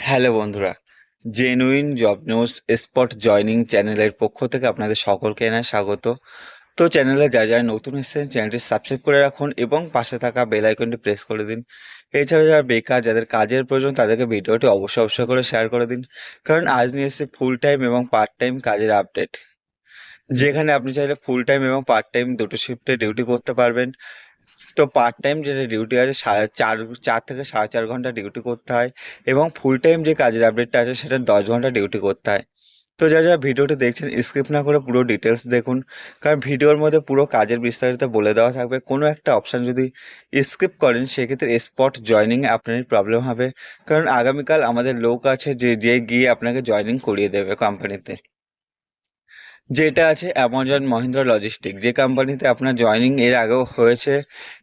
Hello বন্ধুরা genuine job news spot joining চ্যানেলের পক্ষ থেকে আপনাদের সকলকে এনে স্বাগত। তো চ্যানেলে যা যা নতুন এসেছেন চ্যানেলটি সাবস্ক্রাইব করে রাখুন এবং পাশে থাকা বেল আইকনটি প্রেস করে দিন। এছাড়া যারা বেকার, যাদের কাজের প্রয়োজন, তাদেরকে ভিডিওটি অবশ্যই অবশ্যই করে শেয়ার করে দিন। কারণ আজ নিয়ে এসেছে ফুল টাইম এবং পার্ট টাইম কাজের আপডেট যেখানে আপনি চাইলে ফুল টাইম এবং পার্ট টাইম দুটো শিফটে ডিউটি করতে পারবেন। তো পার্ট টাইম যেটা ডিউটি আছে, সাড়ে চার চার থেকে সাড়ে চার ঘণ্টা ডিউটি করতে হয় এবং ফুল টাইম যে কাজের আপডেটটা আছে, সেটা দশ ঘণ্টা ডিউটি করতে হয়। তো যা যা ভিডিওটি দেখছেন স্কিপ না করে পুরো ডিটেলস দেখুন। কারণ ভিডিওর মধ্যে পুরো কাজের বিস্তারিত বলে দেওয়া থাকবে। কোনো একটা অপশান যদি স্কিপ করেন, সেক্ষেত্রে স্পট জয়নিংয়ে আপনারই প্রবলেম হবে। কারণ আগামীকাল আমাদের লোক আছে যে যে গিয়ে আপনাকে জয়নিং করিয়ে দেবে কোম্পানিতে যেটা আছে অ্যামাজন মহিন্দ্রা লজিস্টিক যে কোম্পানিতে আপনার জয়নিং এর আগেও হয়েছে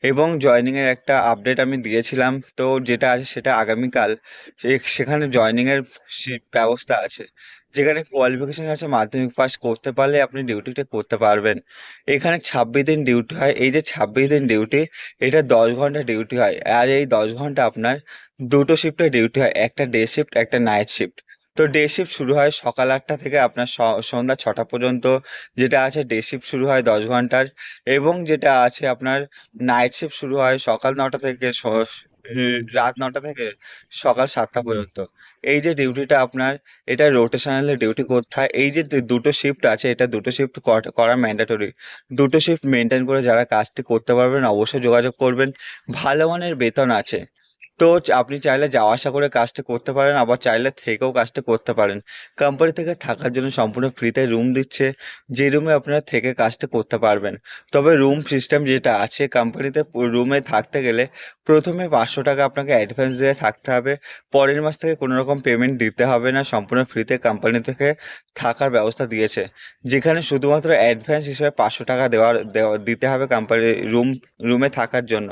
এবং জয়নিংয়ের একটা আপডেট আমি দিয়েছিলাম। তো যেটা আছে সেটা আগামীকাল সেখানে জয়নিংয়ের ব্যবস্থা আছে। যেখানে কোয়ালিফিকেশন আছে, মাধ্যমিক পাস করতে পারলে আপনি ডিউটিটা করতে পারবেন। এখানে ছাব্বিশ দিন ডিউটি হয়। এই যে ছাব্বিশ দিন ডিউটি এটা দশ ঘণ্টা ডিউটি হয়। আর এই দশ ঘণ্টা আপনার দুটো শিফটে ডিউটি হয়। একটা ডে শিফট একটা নাইট শিফট তো ডে শিফট শুরু হয় সকাল আটটা থেকে আপনার সন্ধ্যা ছটা পর্যন্ত। যেটা আছে ডে শিফট শুরু হয় দশ ঘণ্টার এবং যেটা আছে আপনার নাইট শিফট শুরু হয় সকাল নটা থেকে রাত নটা থেকে সকাল সাতটা পর্যন্ত। এই যে ডিউটিটা আপনার, এটা রোটেশনাল ডিউটি করতে হয়। এই যে দুটো শিফট আছে, এটা দুটো শিফট করা ম্যান্ডেটরি দুটো শিফট মেনটেন করে যারা কাজটি করতে পারবেন, অবশ্যই যোগাযোগ করবেন। ভালো মানের বেতন আছে। তো আপনি চাইলে যাওয়া আসা করে কাজটা করতে পারেন, আবার চাইলে থেকেও কাজটা করতে পারেন। কোম্পানি থেকে থাকার জন্য সম্পূর্ণ ফ্রিতে রুম দিচ্ছে, যে রুমে আপনারা থেকে কাজটা করতে পারবেন। তবে রুম সিস্টেম যেটা আছে কোম্পানিতে রুমে থাকতে গেলে প্রথমে পাঁচশো টাকা আপনাকে অ্যাডভান্স দিয়ে থাকতে হবে। পরের মাস থেকে কোনো রকম পেমেন্ট দিতে হবে না, সম্পূর্ণ ফ্রিতে কোম্পানি থেকে থাকার ব্যবস্থা দিয়েছে। যেখানে শুধুমাত্র অ্যাডভান্স হিসেবে পাঁচশো টাকা দেওয়ার, দেওয়া, দিতে হবে কোম্পানি রুম রুমে থাকার জন্য।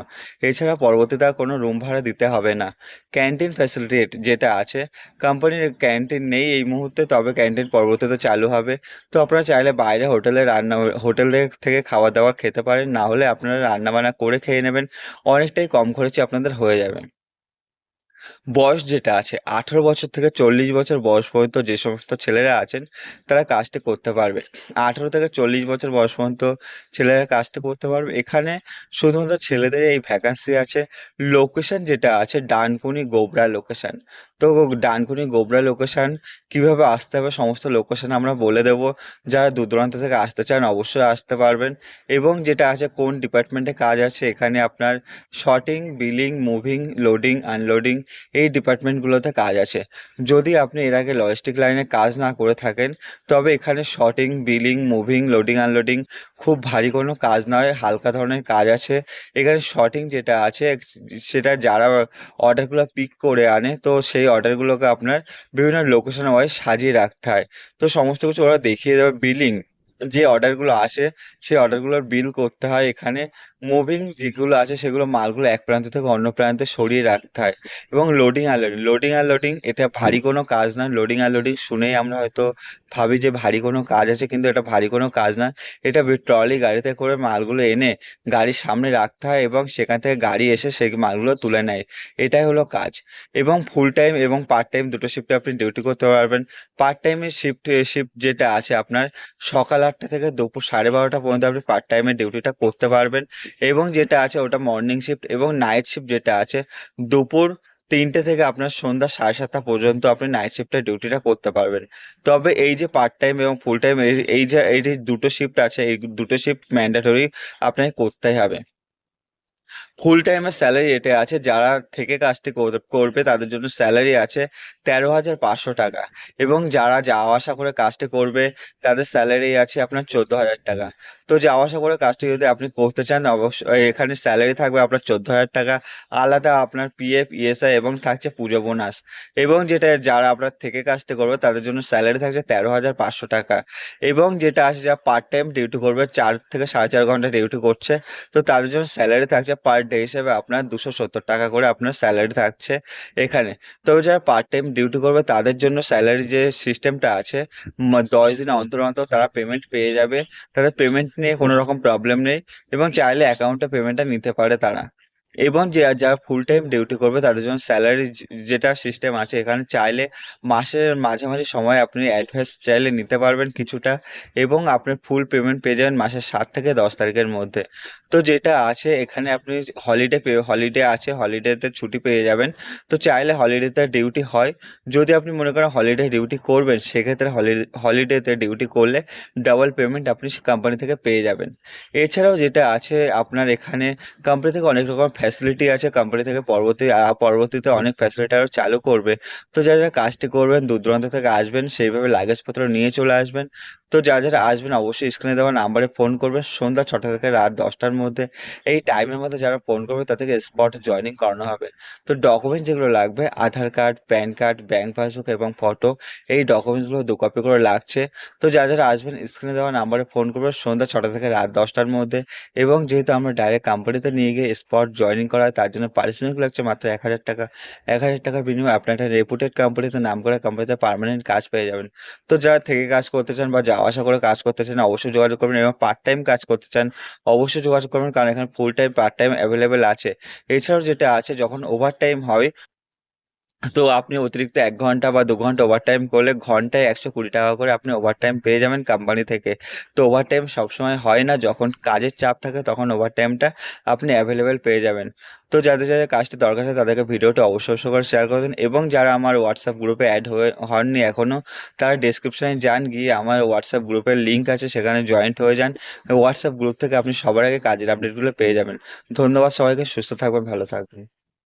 এছাড়া পরবর্তীতে কোনো রুম ভাড়া দিতে হবে না। ক্যান্টিন ফ্যাসিলিটি যেটা আছে কোম্পানির ক্যান্টিন নেই এই মুহূর্তে, তবে ক্যান্টিন পরবর্তীতে চালু হবে। তো আপনারা চাইলে বাইরে হোটেলে রান্না, হোটেল থেকে খাওয়া দাওয়া খেতে পারেন, না হলে আপনারা রান্নাবান্না করে খেয়ে নেবেন, অনেকটাই কম খরচে আপনাদের হয়ে যাবে। বয়স যেটা আছে, আঠেরো বছর থেকে চল্লিশ বছর বয়স পর্যন্ত যে সমস্ত ছেলেরা আছেন, তারা কাজটি করতে পারবে। আঠেরো থেকে চল্লিশ বছর বয়স পর্যন্ত ছেলেরা কাজটি করতে পারবে। এখানে শুধুমাত্র ছেলেদের এই ভ্যাকান্সি আছে। লোকেশন যেটা আছে, ডানকুনি গোবরা লোকেশন তো ডানকুনি গোবরা লোকেশন কীভাবে আসতে হবে, সমস্ত লোকেশন আমরা বলে দেব। যারা দূর দূরান্ত থেকে আসতে চান অবশ্যই আসতে পারবেন। এবং যেটা আছে, কোন ডিপার্টমেন্টে কাজ আছে, এখানে আপনার sorting billing moving loading unloading এই ডিপার্টমেন্টগুলোতে কাজ আছে। যদি আপনি এর আগে লজিস্টিক লাইনে কাজ না করে থাকেন, তবে এখানে sorting billing moving loading unloading খুব ভারী কোনো কাজ নয়, হালকা ধরনের কাজ আছে। এখানে শর্টিং যেটা আছে, সেটা যারা অর্ডারগুলো পিক করে আনে, তো সেই অর্ডারগুলোকে আপনার বিভিন্ন লোকেশন ওয়াইজ সাজিয়ে রাখতে হয়। তো সমস্ত কিছু ওরা দেখিয়ে দেবে বিলিং যে অর্ডারগুলো আসে, সেই অর্ডারগুলোর বিল করতে হয়। এখানে মুভিং যেগুলো আছে, সেগুলো মালগুলো এক প্রান্ত থেকে অন্য প্রান্তে সরিয়ে রাখতে হয়। এবং লোডিং আনলোডিং লোডিং আনলোডিং এটা ভারী কোনো কাজ নয়। লোডিং আনলোডিং শুনেই আমরা হয়তো ভাবি যে ভারী কোনো কাজ আছে, কিন্তু এটা ভারী কোনো কাজ নয়। এটা ট্রলি গাড়িতে করে মালগুলো এনে গাড়ির সামনে রাখতে হয় এবং সেখান থেকে গাড়ি এসে সেই মালগুলো তুলে নেয়। এটাই হলো কাজ। এবং ফুল টাইম এবং পার্ট টাইম দুটো শিফটে আপনি ডিউটি করতে পারবেন। পার্ট টাইমের শিফট শিফট যেটা আছে আপনার সকাল আটটা থেকে দুপুর সাড়ে বারোটা পর্যন্ত আপনি পার্ট টাইমের ডিউটিটা করতে পারবেন। এবং যেটা আছে ওটা মর্নিং শিফট এবং নাইট শিফট যেটা আছে, দুপুর তিনটে থেকে আপনার সন্ধ্যা সাড়ে সাতটা পর্যন্ত আপনি নাইট শিফটের ডিউটিটা করতে পারবেন। তবে এই যে পার্ট টাইম এবং ফুল টাইম এই যে এই যে দুটো শিফট আছে, এই দুটো শিফট ম্যান্ডেটরি আপনাকে করতেই হবে। ফুল টাইমের স্যালারি এটা আছে। যারা থেকে কাজটি কর- করবে তাদের জন্য স্যালারি আছে তেরো হাজার পাঁচশো টাকা। এবং যারা যাওয়া আসা করে কাজটি করবে, তাদের স্যালারি আছে আপনার চোদ্দ হাজার টাকা। তো যাওয়া আসা করে কাজটি যদি আপনি করতে চান, অবশ্যই এখানে স্যালারি থাকবে আপনার চোদ্দ হাজার টাকা, আলাদা আপনার পিএফ ইএসআই এবং থাকছে পুজো বোনাস এবং যেটা যারা আপনার থেকে কাজটি করবে তাদের জন্য স্যালারি থাকছে তেরো হাজার পাঁচশো টাকা এবং যেটা আছে যারা পার্ট টাইম ডিউটি করবে চার থেকে সাড়ে চার ঘণ্টা ডিউটি করছে, তো তাদের জন্য স্যালারি থাকছে পার ডে হিসেবে আপনার দুশো সত্তর টাকা করে আপনার স্যালারি থাকছে এখানে। তবে যারা পার্ট টাইম ডিউটি করবে তাদের জন্য স্যালারি যে সিস্টেমটা আছে দশ দিন অন্তর অন্তর তারা পেমেন্ট পেয়ে যাবে, তাদের পেমেন্ট নিয়ে কোনো রকম প্রবলেম নেই এবং চাইলে অ্যাকাউন্টে পেমেন্টটা নিতে পারে তারা। এবং যে যারা ফুল টাইম ডিউটি করবে, তাদের জন্য স্যালারি যেটা সিস্টেম আছে, এখানে চাইলে মাসের মাঝামাঝি সময় আপনি অ্যাডভান্স চাইলে নিতে পারবেন কিছুটা এবং আপনি ফুল পেমেন্ট পেয়ে যাবেন মাসের সাত থেকে দশ তারিখের মধ্যে। তো যেটা আছে, এখানে আপনি হলিডে পেয়ে হলিডে আছে হলিডেতে ছুটি পেয়ে যাবেন। তো চাইলে হলিডেতে ডিউটি হয়। যদি আপনি মনে করেন হলিডে ডিউটি করবেন, সেক্ষেত্রে হলিডেতে ডিউটি করলে ডাবল পেমেন্ট আপনি কোম্পানি থেকে পেয়ে যাবেন। এছাড়াও যেটা আছে, আপনার এখানে কোম্পানি থেকে অনেক রকম ফ্যাসিলিটি আছে কোম্পানি থেকে পরবর্তী পরবর্তীতে অনেক ফ্যাসিলিটি আরও চালু করবে। তো যারা কাজটি করবেন, দূর দূরান্ত থেকে আসবেন, সেইভাবে লাগেজপত্র নিয়ে চলে আসবেন। তো যা যারা আসবেন, অবশ্যই স্ক্রিনে দেওয়া নাম্বারে ফোন করবেন। সন্ধ্যা ছটা থেকে রাত দশটার মধ্যে এই টাইমের মধ্যে যারা ফোন করবে, তাদেরকে স্পট জয়েনিং করানো হবে। তো ডকুমেন্টস যেগুলো লাগবে, Aadhaar card PAN card bank passbook এবং ফটো এই ডকুমেন্টসগুলো দু কপি করে লাগছে। তো যা যারা আসবেন স্ক্রিনে দেওয়া নাম্বারে ফোন করবেন। সন্ধ্যা ছটা থেকে রাত দশটার মধ্যে এবং যেহেতু আমরা ডাইরেক্ট কোম্পানিতে নিয়ে গিয়ে স্পট জয়েনিং করা, তার জন্য পারিশ্রমিক লাগছে মাত্র এক হাজার টাকা। এক হাজার টাকার বিনিময়ে আপনার একটা রেপুটেড কোম্পানিতে নাম করা কোম্পানিতে পার্মানেন্ট কাজ পেয়ে যাবেন। তো যারা থেকে কাজ করতে চান বা যাওয়া আসা করে কাজ করতে চান, অবশ্যই যোগাযোগ করবেন এবং পার্ট টাইম কাজ করতে চান, অবশ্যই যোগাযোগ করবেন কারণ এখানে full time part time available আছে। এছাড়াও যেটা আছে, যখন ওভার টাইম হয় তো আপনি অতিরিক্ত এক ঘণ্টা বা দু ঘণ্টা ওভারটাইম করলে ঘন্টায় একশো কুড়ি টাকা করে আপনি ওভারটাইম পেয়ে যাবেন কোম্পানি থেকে। তো ওভারটাইম সবসময় হয় না, যখন কাজের চাপ থাকে তখন ওভারটাইমটা আপনি অ্যাভেলেবেল পেয়ে যাবেন। তো যাদের যাদের কাজটি দরকার আছে তাদেরকে ভিডিওটা অবশ্যই অবশ্যই করে শেয়ার করে দিন এবং যারা আমার হোয়াটসঅ্যাপ গ্রুপে অ্যাড হয়ে হননি এখনও তারা ডেসক্রিপশনে যান, গিয়ে আমার হোয়াটসঅ্যাপ গ্রুপের লিঙ্ক আছে, সেখানে জয়েন্ট হয়ে যান। হোয়াটসঅ্যাপ গ্রুপ থেকে আপনি সবার আগে কাজের আপডেটগুলো পেয়ে যাবেন। ধন্যবাদ সবাইকে, সুস্থ থাকবেন, ভালো থাকবেন।